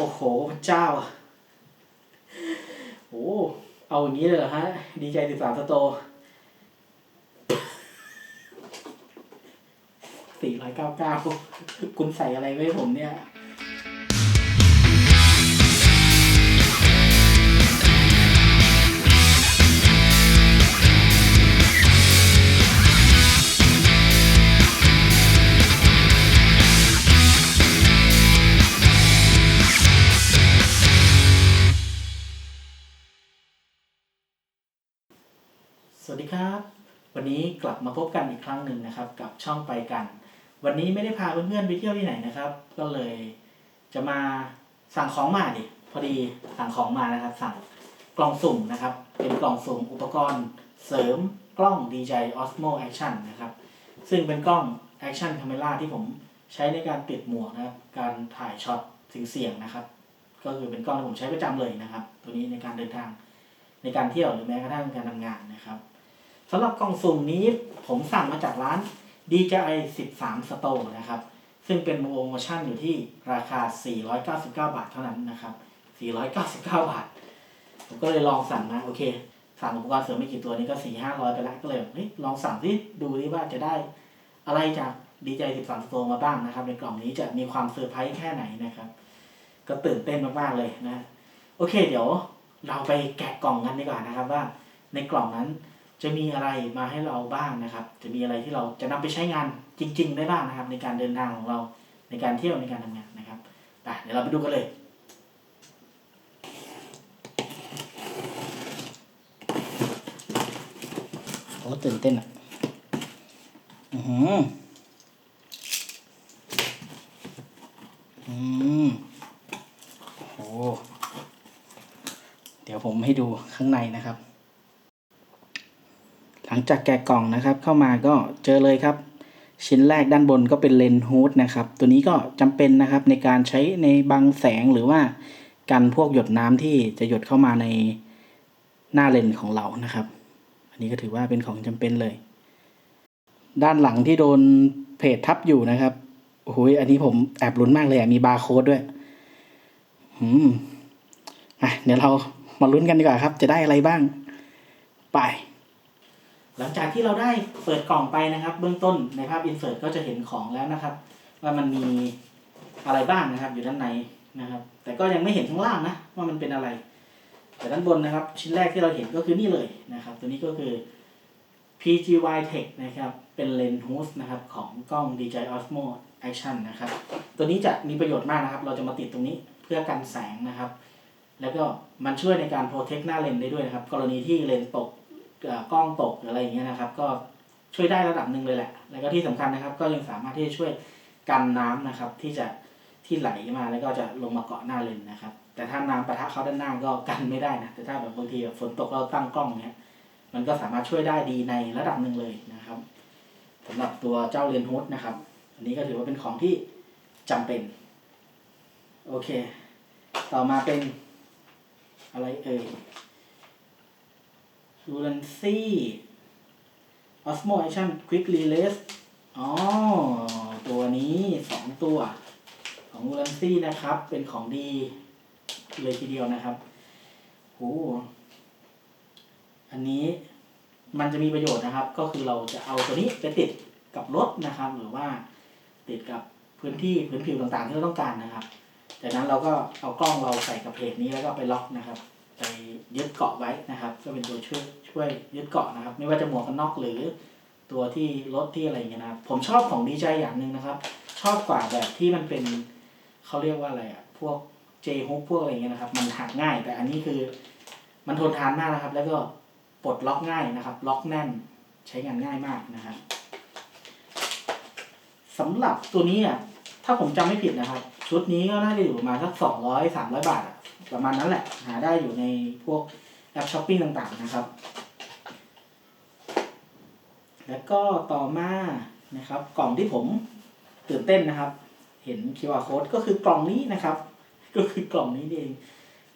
โอ้โหเจ้าโอ้เอาอย่างนี้เลยเหรอฮะ ดีใจสิบสามสโตสี่ร้อยเก้าเก้าคุณใส่อะไรไว้ผมเนี่ย สวัสดีครับ วันนี้กลับมาพบกันอีกครั้งหนึ่งนะครับ กับช่องไปกัน วันนี้ไม่ได้พาเพื่อนๆไปเที่ยวที่ไหนนะครับ ก็เลยจะมาสั่งของมาดิพอดีสั่งของมานะครับ สั่งกล่องสุ่มนะครับ เป็นกล่องสุ่มอุปกรณ์เสริมกล้อง DJI Osmo Action นะครับ ซึ่งเป็นกล้อง Action Camera ที่ผมใช้ในการปิดหมวกนะครับ การถ่ายช็อตเสียงๆนะครับ ก็คือเป็นกล้องที่ผมใช้ประจำเลยนะครับ ตัวนี้ในการเดินทางในการเที่ยวหรือแม้กระทั่งการทำงานนะครับ สำหรับกล่องสุ่มนี้ผมสั่งมาจากร้าน DJI 13 Store นะครับ ซึ่งเป็นโปรโมชั่นอยู่ที่ราคา 499 บาทเท่านั้นนะครับ 499 บาท ผมก็เลยลองสั่งนะโอเค สั่งอุปกรณ์เสริมไม่กี่ตัวนี้ก็ 4 500 ไปแล้วก็เลยเฮ้ยลองสั่งที่ดูดิว่าจะได้ อะไรจาก DJI 13 Store มาบ้างนะครับ ในกล่องนี้จะมีความเซอร์ไพรส์แค่ไหนนะครับ ก็ตื่นเต้นมากๆเลยนะ โอเค เดี๋ยวเราไปแกะกล่องกันดีกว่านะครับว่าในกล่องนั้น จะมีอะไรมาให้เราบ้างนะครับ จะมีอะไรที่เราจะนำไปใช้งานจริง ๆ ได้บ้างนะครับ ในการเดินทางของเราในการเที่ยวในการทำงานนะครับไปเดี๋ยวเราไปดูกันเลยโอ้ตื่นเต้นอะอือหืออืมโอ้เดี๋ยวผมให้ดูข้างในนะครับ งจากแกะกล่องนะครับ เข้ามาก็เจอเลยครับ ชิ้นแรกด้านบนก็เป็นเลนส์ฮูดนะครับ ตัวนี้ก็จำเป็นนะครับในการใช้ในบังแสงหรือว่ากันพวกหยดน้ำที่จะหยดเข้ามาในหน้าเลนส์ของเรานะครับ อันนี้ก็ถือว่าเป็นของจำเป็นเลย ด้านหลังที่โดนเพจทับอยู่นะครับโอ้โหอันนี้ผมแอบลุ้นมากเลยมีบาร์โค้ดด้วยอืมอะเดี๋ยวเรามาลุ้นกันดีกว่าครับ จะได้อะไรบ้าง ไป หลังจากที่เราได้เปิดกล่องไปนะครับ เบื้องต้นในภาพอินเสิร์ตก็จะเห็นของแล้วนะครับ ว่ามันมีอะไรบ้างนะครับ อยู่ด้านในนะครับ แต่ก็ยังไม่เห็นข้างล่างนะว่ามันเป็นอะไร แต่ด้านบนนะครับ ชิ้นแรกที่เราเห็นก็คือนี่เลยนะครับ ตัวนี้ก็คือ PGY Tech นะครับเป็นเลนส์ฮูสนะครับของกล้อง DJI Osmo Action นะครับ ตัวนี้จะมีประโยชน์มากนะครับ เราจะมาติดตรงนี้เพื่อกันแสงนะครับ แล้วก็มันช่วยในการโปรเทคหน้าเลนส์ได้ด้วยนะครับ กรณีที่เลนส์ตก กล้องตกหรืออะไรอย่างเงี้ยนะครับ ก็ช่วยได้ระดับหนึ่งเลยแหละ แล้วก็ที่สำคัญนะครับ ก็ยังสามารถที่จะช่วยกันน้ำนะครับ ที่จะที่ไหลมาแล้วก็จะลงมาเกาะหน้าเลนนะครับ แต่ถ้าน้ำปะทะเข้าด้านหน้าก็กันไม่ได้นะแต่ถ้าแบบบางทีแบบฝนตกเราตั้งกล้องเนี้ยมันก็สามารถช่วยได้ดีในระดับหนึ่งเลยนะครับสำหรับตัวเจ้าเลนส์ฮูดนะครับ อันนี้ก็ถือว่าเป็นของที่จำเป็นโอเค ต่อมาเป็นอะไรเอ่ย u l a n c y Osmo Action Quick Release อ๋อ ตัวนี้สองตัว ของ u l a n c y นะครับ เป็นของดีเลยทีเดียวนะครับโอ้อันนี้มันจะมีประโยชน์นะครับ ก็คือเราจะเอาตัวนี้ไปติดกับรถนะครับ หรือว่าติดกับพื้นที่พื้นผิวต่างๆที่เราต้องการนะครับ จากนั้นเราก็เอากล้องเราใส่กับเพจนี้แล้วก็ไปล็อกนะครับ ไปยึดเกาะไว้นะครับ ก็เป็นตัวช่วยช่วยยึดเกาะนะครับ ไม่ว่าจะหมวกกันน็อกหรือตัวที่รถที่อะไรอย่างเงี้ยนะครับ ผมชอบของดีใจอย่างหนึ่งนะครับ ชอบกว่าแบบที่มันเป็นเขาเรียกว่าอะไรอะพวกเจฮุกพวกอะไรเงี้ยนะครับ มันหักง่าย แต่อันนี้คือมันทนทานมากนะครับ แล้วก็ปลดล็อกง่ายนะครับ ล็อกแน่นใช้งานง่ายมากนะครับสำหรับตัวนี้อะถ้าผมจำไม่ผิดนะครับ ชุดนี้ก็น่าจะอยู่ประมาณสักสองร้อยสามร้อยบาทอะ ประมาณนั้นแหละ หาได้อยู่ในพวกแอปช้อปปิ้งต่างๆนะครับ แล้วก็ต่อมานะครับกล่องที่ผมตื่นเต้นนะครับ เห็น QR code ก็คือกล่องนี้นะครับ ก็คือกล่องนี้เอง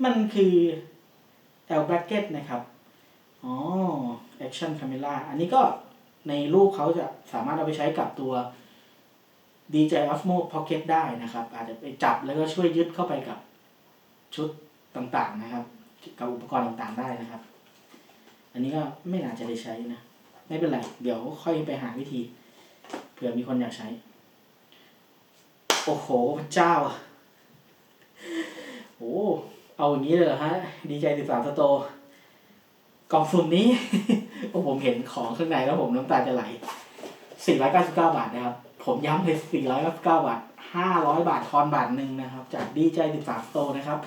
มันคือ L bracket นะครับ อ๋อ action camera อันนี้ก็ในรูปเขาจะสามารถเอาไปใช้กับตัว DJI Osmo Pocket ได้นะครับ อาจจะไปจับแล้วก็ช่วยยึดเข้าไปกับ ชุดต่างๆนะครับ กับอุปกรณ์ต่างๆได้นะครับ อันนี้ก็ไม่น่าจะได้ใช้นะ ไม่เป็นไร เดี๋ยวค่อยไปหาวิธีเผื่อมีคนอยากใช้ โอ้โหพระเจ้าโอ้เอาอย่างนี้เลยเหรอฮะ ดีใจสิบสามสโตกล่องสุ่มนี้ โอ้ผมเห็นของข้างในแล้วผมน้ำตาจะไหล 499 บาทนะครับ ผมย้ำเลย499 บาท 500 บาททอนบาทหนึ่งนะครับ จากดีใจ13โตนะครับ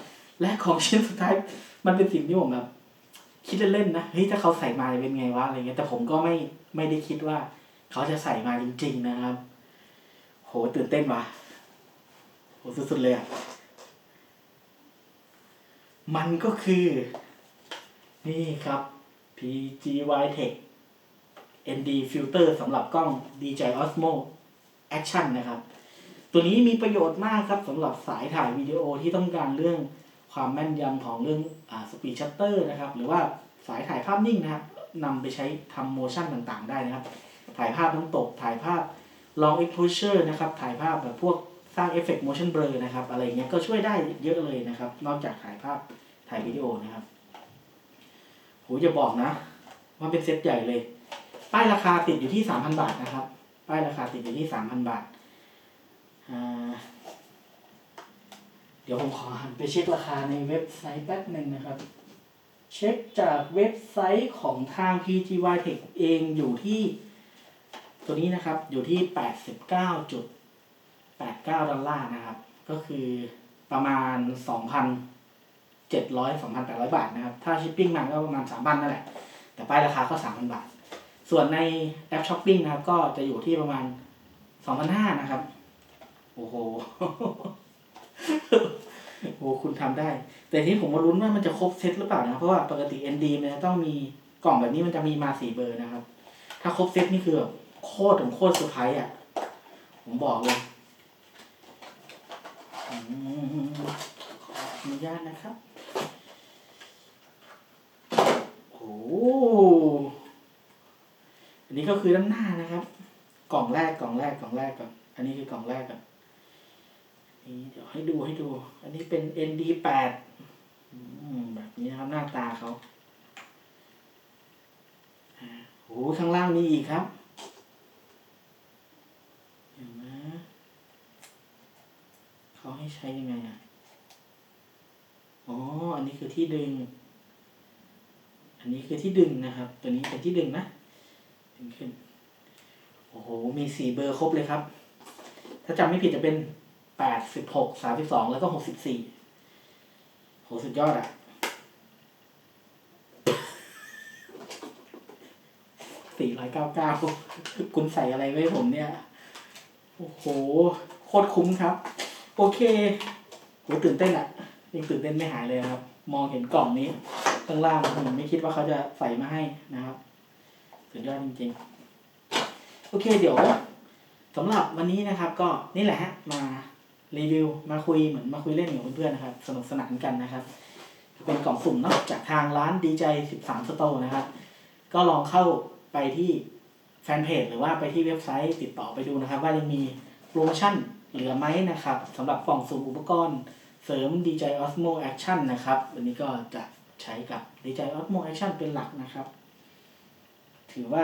และของชิ้นสุดท้ายมันเป็นสิ่งที่ผมแบบคิดเล่นๆนะเฮ้ยถ้าเขาใส่มาจะเป็นไงวะอะไรเงี้ยแต่ผมก็ไม่ไม่ได้คิดว่า เขาจะใส่มาจริง ๆนะครับ โหตื่นเต้นว่ะโหสุดๆเลยอะมันก็คือ นี่ครับ PGY Tech ND Filter สำหรับกล้อง DJI Osmo Action นะครับ ตัวนี้มีประโยชน์มากครับสำหรับสายถ่ายวิดีโอที่ต้องการเรื่องความแม่นยำของเรื่องอ่า speed shutter นะครับ หรือว่าสายถ่ายภาพนิ่งนะครับนำไปใช้ทำโมชั่นต่างๆ ได้นะครับ ถ่ายภาพน้ำตก ถ่ายภาพ long exposure นะครับ ถ่ายภาพแบบพวกสร้างเอฟเฟกต์ motion blur นะครับ อะไรเงี้ยก็ช่วยได้เยอะเลยนะครับ นอกจากถ่ายภาพ ถ่ายวิดีโอนะครับโหจะบอกนะ ว่าเป็นเซ็ตใหญ่เลย ป้ายราคาติดอยู่ที่ 3,000 บาทนะครับ ป้ายราคาติดอยู่ที่ 3,000 บาท เดี๋ยวผมขอหันไปเช็คราคาในเว็บไซต์แป๊บหนึ่งนะครับ เช็คจากเว็บไซต์ของทาง PGY Tech เองอยู่ที่ ตัวนี้นะครับอยู่ที่ 89.89 ดอลลาร์นะครับ ก็คือประมาณ 2,700 2,800 บาทนะครับ ถ้าชิปปิ้งมาก็ประมาณ 3,000นั่นแหละ แต่ป้ายราคาก็ 3,000 บาท ส่วนในแอปช้อปปิ้งนะครับ ก็จะอยู่ที่ประมาณ 2,500 นะครับ โอ้โหโอ้คุณทำได้ แต่ทีนี้ผมมาลุ้นว่ามันจะครบเซตหรือเปล่านะ เพราะว่าปกติ ND มันจะต้องมีกล่องแบบนี้มันจะมีมาสี่เบอร์นะครับ ถ้าครบเซตนี่คือแบบโคตรของโคตรเซอร์ไพรส์อะ ผมบอกเลยขออนุญาตนะครับ โอ้อันนี้ก็คือด้านหน้านะครับ กล่องแรกกล่องแรกกล่องแรกกับอันนี้คือกล่องแรกกับนี่ เดี๋ยวให้ดูให้ดู อันนี้เป็น ND แปดแบบนี้นะครับหน้าตาเขาอ่าโอ้ข้างล่างมีอีกครับเห็นไหมเขาให้ใช้ยังไงอะ อ๋อ อันนี้คือที่ดึง อันนี้คือที่ดึงนะครับ ตัวนี้เป็นที่ดึงนะ ดึงขึ้น โอ้โห มีสี่เบอร์ครบเลยครับ ถ้าจำไม่ผิดจะเป็น แปดสิบหกสามสิบสองแล้วก็หกสิบสี่โหสุดยอดอะสี่ร้อยเก้าเก้าคุณใส่อะไรไว้ผมเนี่ย โอ้โห โคตรคุ้มครับ โอเคโหตื่นเต้นอะยังตื่นเต้นไม่หายเลยครับ มองเห็นกล่องนี้ข้างล่างผมไม่คิดว่าเขาจะใส่มาให้นะครับสุดยอดจริงๆ โอเคเดี๋ยวสำหรับวันนี้นะครับก็นี่แหละฮะมา รีวิวมาคุยเหมือนมาคุยเล่นกับเพื่อนๆนะครับ สนุกสนานกันนะครับ เป็นกล่องสุ่มเนาะจากทางร้านดีใจ13สโตนะครับ ก็ลองเข้าไปที่แฟนเพจหรือว่าไปที่เว็บไซต์ติดต่อไปดูนะครับ ว่ายังมีโปรโมชั่นเหลือไหมนะครับสำหรับกล่องสุ่มอุปกรณ์เสริม DJI Osmo Action นะครับ วันนี้ก็จะใช้กับ DJI Osmo Action เป็นหลักนะครับ ถือว่า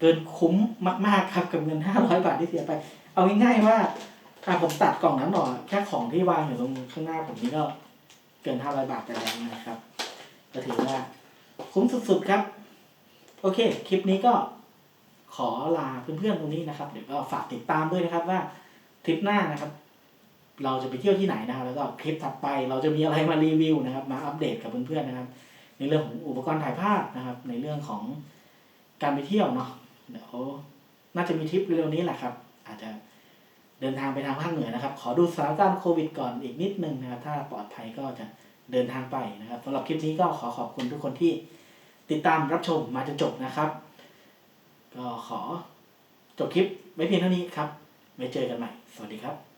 เกินคุ้มมาก ๆ ครับกับเงิน 500 บาทที่เสียไป เอาง่ายๆว่า อะผมตัดกล่องนั้นหน่อยแค่ของที่วางอยู่ตรงข้างหน้าผมนี่ก็เกิน500บาทไปแล้วนะครับ ก็ถือว่า คุ้มสุดๆครับ โอเค คลิปนี้ก็ขอลาเพื่อนๆตรงนี้นะครับ เดี๋ยวก็ฝากติดตามด้วยนะครับว่าทริปหน้านะครับ เราจะไปเที่ยวที่ไหนนะครับแล้วก็คลิปถัดไปเราจะมีอะไรมารีวิวนะครับ มาอัปเดตกับเพื่อนๆนะครับ ในเรื่องของอุปกรณ์ถ่ายภาพนะครับ ในเรื่องของการไปเที่ยวเนาะเดี๋ยวน่าจะมีทริปเร็วๆนี้แหละครับ อาจจะ เดินทางไปทางภาคเหนือนะครับ ขอดูสถานการณ์โควิดก่อนอีกนิดนึงนะครับ ถ้าปลอดภัยก็จะเดินทางไปนะครับสำหรับคลิปนี้ก็ขอขอบคุณทุกคนที่ติดตามรับชมมาจนจบนะครับ ก็ขอจบคลิปไว้เพียงเท่านี้ครับไว้เจอกันใหม่ สวัสดีครับ